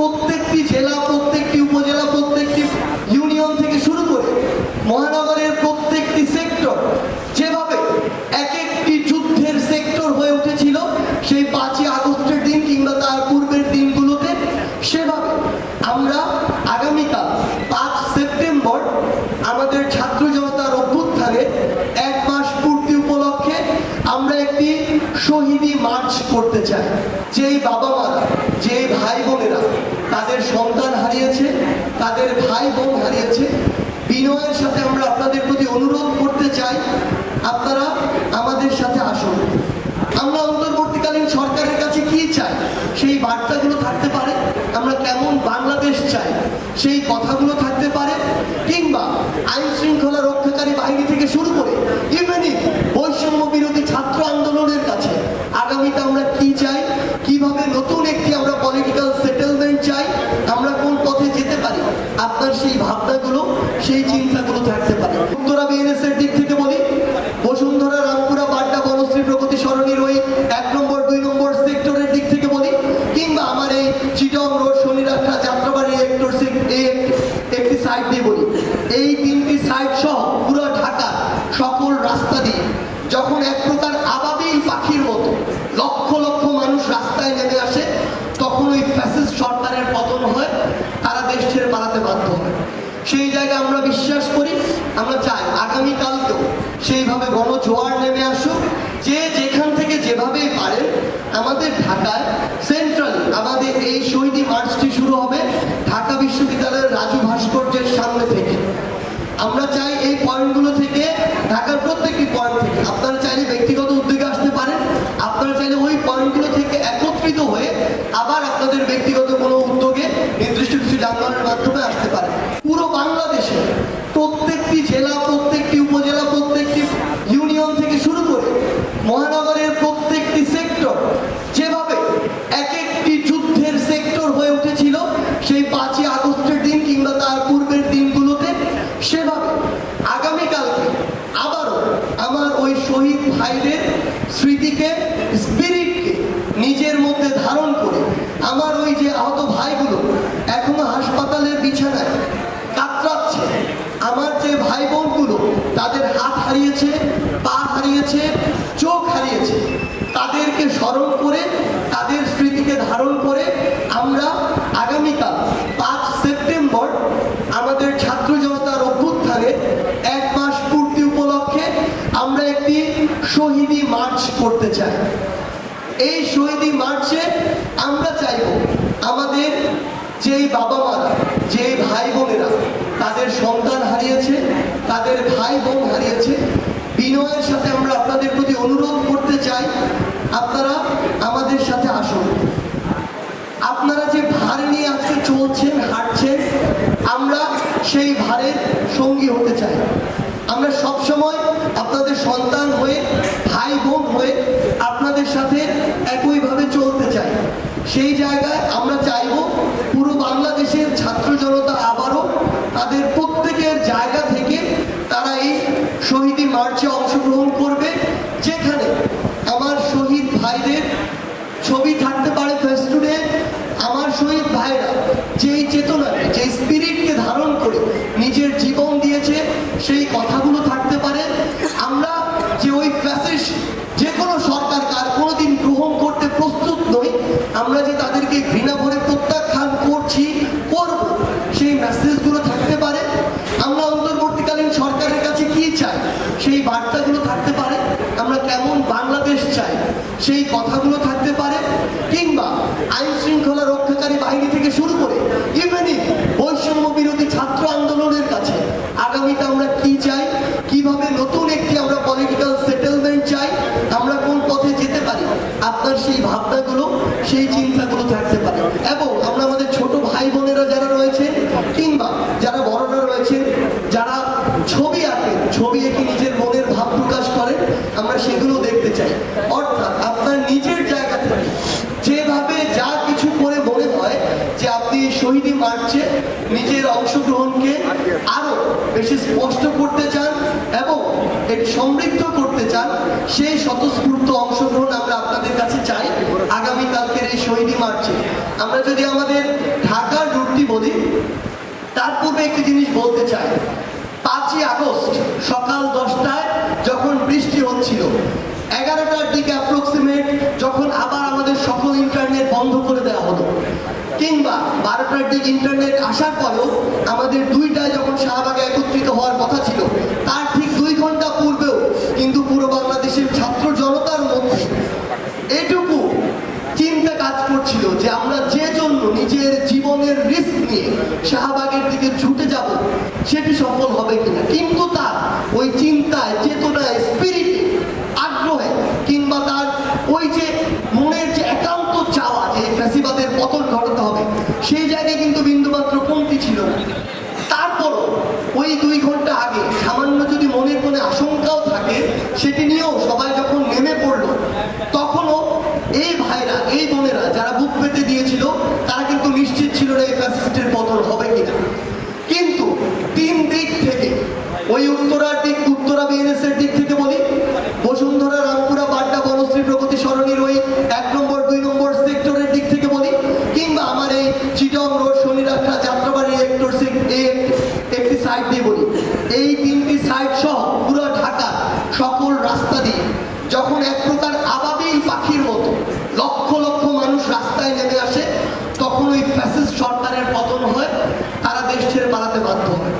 প্রত্যেকটি জেলা, প্রত্যেকটি উপজেলা, প্রত্যেকটি ইউনিয়ন থেকে শুরু করে মহানগরের প্রত্যেকটি সেক্টর যেভাবে এক একটি যুদ্ধের সেক্টর হয়ে উঠেছিল, সেই পাঁচই আগস্টের দিন কিংবা তার পূর্বের দিনগুলোতে সেভাবে আমরা আগামীকাল পাঁচ সেপ্টেম্বর আমাদের ছাত্র জনতার অভ্যুত্থানে এক মাস পূর্তি উপলক্ষে আমরা একটি শহীদি মার্চ করতে চাই যেই বাবা মারা যেই ভাই বোনেরা তাদের সন্তান হারিয়েছে তাদের ভাই বোন হারিয়েছে। বিনয়ের সাথে আমরা আপনাদের প্রতি অনুরোধ করতে চাই, আপনারা আমাদের সাথে আসুন। আমরা অন্তর্বর্তীকালীন সরকারের কাছে কি চাই? সেই বার্তাগুলো থাকতে পারে। আমরা কেমন বাংলাদেশ চাই? সেই কথাগুলো থাকতে পারে। কিংবা আইন শৃঙ্খলা রক্ষাকারী বাহিনী থেকে শুরু করে ইভেন বৈষম্য বিরোধী ছাত্র আন্দোলনের কাছে আগামীতে আমরা কি চাই কীভাবে নতুন একটি আমরা পলিটিক্যাল সেটেলমেন্ট চাই আমরা কোন পথে যেতে পারি আপনার সেই ভাবনাগুলো সেই চিন্তাগুলো থাকতে পারে উত্তরা বিএনএস এর দিক থেকে বলি বসুন্ধরা রামপুরা বাড্ডা বনশ্রী প্রগতি সরণির ওই এক নম্বর দুই নম্বর সেক্টরের দিক থেকে বলি কিংবা আমার এই চিটং রোড শনিরাখা যাত্রাবাড়ি একটর এই এক- একটি সাইড দিয়ে বলি এই তিনটি সাইড সহ পুরো ঢাকা সকল রাস্তা দিয়ে যখন এক প্রকার আবাবিল পাখির মতো লক্ষ লক্ষ মানুষ রাস্তায় নেমে আসে তখন ওই ফ্যাসিস্ট সরকারের পতন হয় তারা দেশ ছেড়ে পালাতে বাধ্য হয় সেই জায়গায় আমরা বিশ্বাস করি আমরা চাই আগামীকালকেও সেইভাবে গণজোয়ার নেমে আসুক যে যেখান থেকে যেভাবেই পারেন আমাদের ঢাকায় সেন্ট্রালি আমাদের এই শহীদি মার্চটি শুরু হবে ঢাকা বিশ্ববিদ্যালয়ের রাজু ভাস্কর্যের সামনে থেকে। আমরা চাই এই পয়েন্টগুলো থেকে, ঢাকার প্রত্যেকটি পয়েন্ট থেকে। আপনারা চাইলে ব্যক্তিগত উদ্যোগে আসতে পারেন, আপনারা চাইলে ওই পয়েন্টগুলো থেকে একত্রিত হয়ে আবার আপনাদের ব্যক্তিগত কোনো উদ্যোগে নির্দিষ্ট কিছু যানবাহনের মাধ্যমে আসতে পারেন। পুরো বাংলাদেশে প্রত্যেকটি জেলা প্রত্যেকটি উপজেলা প্রত্যেকটি ইউনিয়ন থেকে শুরু করে মহানগরের প্রত্যেকটি সেক্টর যেভাবে এক একটি যুদ্ধের সেক্টর হয়ে উঠেছিল সেই পাঁচই আগস্টের দিন কিংবা তার পূর্বের দিনগুলোতে সেভাবে আগামীকালকে আবারও আমার ওই শহীদ ভাইদের স্মৃতিকে স্পিরিটকে নিজের মধ্যে ধারণ করে আমার ওই যে আহত ভাইগুলো এখনও হাসপাতালের বিছানায় কাতরাচ্ছে আমার যে ভাই বোনগুলো তাদের হাত হারিয়েছে, পা হারিয়েছে, চোখ হারিয়েছে। তাদেরকে স্মরণ করে, তাদের স্মৃতিকে ধারণ করে আমরা আগামীকাল পাঁচ সেপ্টেম্বর আমাদের ছাত্র জনতার অভ্যুত্থানে এক মাস পূর্তি উপলক্ষে আমরা একটি শহীদি মার্চ করতে চাই। এই শহীদি মার্চে আমরা চাইব আমাদের যেই বাবা মারা যেই ভাই বোনেরা তাদের সন্তান হারিয়েছে, তাদের ভাই বোন হারিয়েছে। বিনয়ের সাথে আমরা আপনাদের প্রতি অনুরোধ করতে চাই, আপনারা আমাদের সাথে আসুন। আপনারা যে ভার নিয়ে আজকে চলছেন, হাঁটছেন, আমরা সেই ভারের সঙ্গী হতে চাই। আমরা সব সময় আপনাদের সন্তান হয়ে, ভাই বোন হয়ে আপনাদের সাথে একইভাবে চলতে চাই। সেই জায়গায় আমরা চাইব পুরো বাংলাদেশের ছাত্র জনতা তাদের প্রত্যেকের জায়গা থেকে তারা এই শহীদি মার্চে অংশগ্রহণ করবে, যেখানে আমার শহীদ ভাইদের ছবি থাকতে পারে ফেস্টুনে আমার শহীদ ভাইরা যেই চেতনাকে যে স্পিরিটকে ধারণ করে নিজের জীবন দিয়েছে, সেই কথাগুলো থাকতে পারে। আমরা যে ওই ফ্যাসিস যে কোনো সরকার কার কোনোদিন গ্রহণ করতে প্রস্তুত নই। আমরা যে তাদেরকে ঘৃণা ভরে প্রত্যাখ্যান করছি করব সেই মেসেজগুলো থাকতে পারে আমরা অন্তর্বর্তীকালীন সরকারের কাছে কি চাই সেই বার্তাগুলো থাকতে পারে আমরা কেমন বাংলাদেশ চাই সেই কথাগুলো থাকতে পারে কিংবা আইন শৃঙ্খলা রক্ষাকারী বাহিনী থেকে শুরু করে ইভেন বৈষম্য আরও বেশি স্পষ্ট করতে চান এবং এটি সমৃদ্ধ করতে চান, সেই স্বতঃস্ফূর্ত অংশগ্রহণ আমরা আপনাদের কাছে চাই আগামীকালকের এই শৈলী মার্চে। আমরা যদি আমাদের ঢাকার রুটটি বলি, তার পূর্বে একটি জিনিস বলতে চাই। পাঁচই আগস্ট ইন্টারনেট আসার পরেও আমাদের দুইটায় যখন শাহবাগে একত্রিত হওয়ার কথা ছিল, তার ঠিক দুই ঘণ্টা পূর্বেও কিন্তু পুরো বাংলাদেশের ছাত্র জনতার মধ্যে এটুকু চিন্তা কাজ করছিল যে আমরা যে জন্য নিজের জীবনের রিস্ক নিয়ে শাহবাগের দিকে ছুটে যাব, সেটি সফল হবে কিনা। কিন্তু তার ওই চিন্তায়, চেতনায় স্পিরিটে আগ্রহে কিংবা তার ওই যে মনের যে একান্ত চাওয়া যে ফ্যাসিবাদের পতন সেই জায়গায় কিন্তু বিন্দুমাত্র কমতি ছিল না। তারপরও ওই দুই ঘণ্টা আগে সামান্য যদি মনের কোনো আশঙ্কাও থাকে, সেটি নিয়েও সবাই যখন নেমে পড়ল, তখনও এই ভাইরা, এই বোনেরা যারা বুক পেতে দিয়েছিল, তারা কিন্তু নিশ্চিত ছিল না এই ফ্যাসিস্টের পতন হবে কিনা। কিন্তু তিন দিক থেকে, ওই উত্তরার দিক, উত্তরা বিএনএস এর দিক থেকে বলি বসুন্ধরা রামপুরা বাড্ডা বনশ্রী প্রগতি সরণির ওই এক নম্বর দুই নম্বর সেক্টরের দিক থেকে বলি কিংবা আমার এই চিটং রোড শনিরাখা যাত্রাবাড়ি সেক্টর এই এক- একটি সাইড দিয়ে বলি এই তিনটি সাইড সহ পুরো ঢাকা সকল রাস্তা দিয়ে যখন এক প্রকার আবাবিল পাখির মতো লক্ষ লক্ষ মানুষ রাস্তায় নেমে আসে তখন ওই ফ্যাসিস্ট সরকারের পতন হয় তারা দেশ ছেড়ে পালাতে বাধ্য হয়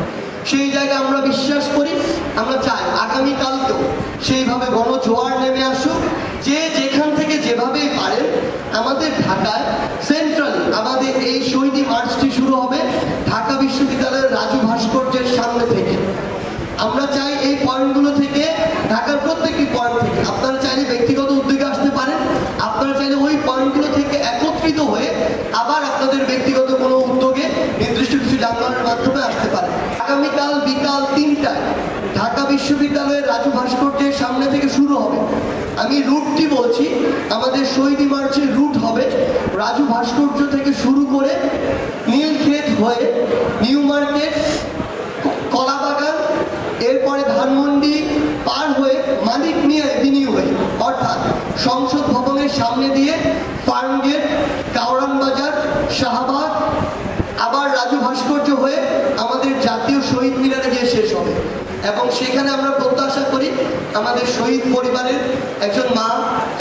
সেই জায়গায় আমরা বিশ্বাস করি, আমরা চাই আগামীকালকেও সেইভাবে গণজোয়ার নেমে আসুক। যে যেখান থেকে যেভাবেই পারেন আমাদের ঢাকায় সেন্ট্রাল আমাদের এই শহীদী মার্চটি শুরু হবে ঢাকা বিশ্ববিদ্যালয়ের রাজু ভাস্কর্যের সামনে থেকে। আমরা চাই এই পয়েন্টগুলো থেকে ঢাকার প্রত্যেকটি পয়েন্ট থেকে আপনারা চাইলে ব্যক্তিগত উদ্যোগে আসতে পারেন আপনারা চাইলে ওই পয়েন্টগুলো থেকে একত্রিত হয়ে আবার আপনাদের ব্যক্তিগত কোনো উদ্যোগে নির্দিষ্ট কিছু যানবাহনের মাধ্যমে আসতে পারেন আগামীকাল বিকাল তিনটায় ঢাকা বিশ্ববিদ্যালয়ের রাজু ভাস্কর্যের সামনে থেকে শুরু হবে। আমি রুটটি বলছি, আমাদের শহীদ মার্চের রুট হবে রাজু ভাস্কর্য থেকে শুরু করে নীলক্ষেত হয়ে নিউ মার্কেট, কলাবাগান, এরপরে ধানমন্ডি পার হয়ে মালিক নিয়ে এভিনিউ হয়ে অর্থাৎ সংসদ ভবনের সামনে দিয়ে ফার্ম গেট কাউরান বাজার শাহবাগ আবার রাজু ভাস্কর্য হয়ে আমাদের জাতীয় শহীদ মিনারে গিয়ে শেষ হবে এবং সেখানে আমরা প্রত্যাশা করি আমাদের শহীদ পরিবারের একজন মা,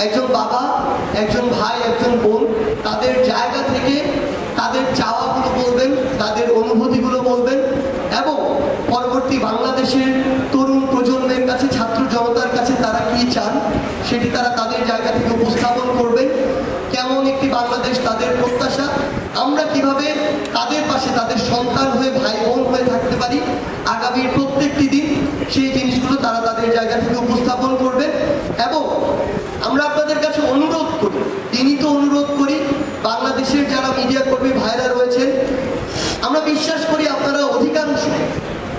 একজন বাবা, একজন ভাই, একজন বোন, তাদের জায়গা থেকে তাদের চাওয়াগুলো বলবেন, তাদের অনুভূতিগুলো বলবেন এবং পরবর্তী বাংলাদেশের তরুণ প্রজন্মের কাছে, ছাত্র জনতার কাছে তারা কি চান সেটি তারা তাদের জায়গা থেকে উপস্থাপন করবেন। কেমন একটি বাংলাদেশ তাদের প্রত্যাশা আমরা কীভাবে তাদের পাশে তাদের সন্তান হয়ে ভাই বোন হয়ে থাকতে পারি? আগামীর প্রত্যেকটি দিন সেই জিনিসগুলো তারা তাদের জায়গা থেকে উপস্থাপন করবে। এবং আমরা আপনাদের কাছে অনুরোধ করি, তিনি তো অনুরোধ করি, বাংলাদেশের যারা মিডিয়া কর্মী ভাইরা রয়েছেন, আমরা বিশ্বাস করি আপনারা অধিকাংশ,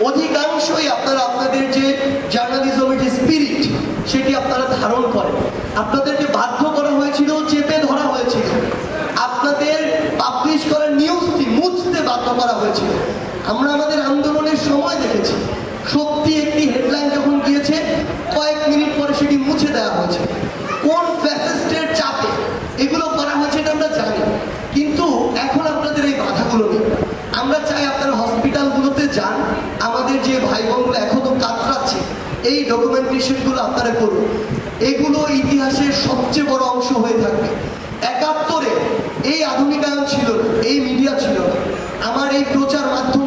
অধিকাংশই আপনারা আপনাদের যে জার্নালিজমের যে স্পিরিট সেটি আপনারা ধারণ করেন। আপনাদেরকে বাধ্য করা হয়েছিল, চেপে ধরা হয়েছিল। আপনাদের পাবলিশ করার নিউজটি মুছতে বাধ্য করা হয়েছিল। আমরা আমাদের আন্দোলনের সময় দেখেছি। সত্যি একটি হেডলাইন যখন গিয়েছে, কয়েক মিনিট পরে সেটি মুছে দেওয়া হয়েছে। কোন ফ্যাসিস্টের চাপে এগুলো করা হয়েছে এটা আমরা জানি। কিন্তু এখন আপনাদের এই বাধাগুলো নেই। আমরা চাই আপনারা হসপিটালগুলোতে যান। আমাদের যে ভাই বোনগুলো এখনও কাতরাচ্ছে, এই ডকুমেন্টেশনগুলো আপনারা করুন। এগুলো ইতিহাসের সবচেয়ে বড় অংশ হয়ে থাকবে। একাত্তরে এই আধুনিকায়ন ছিল এই মিডিয়া ছিল। আমার এই প্রচার মাধ্যম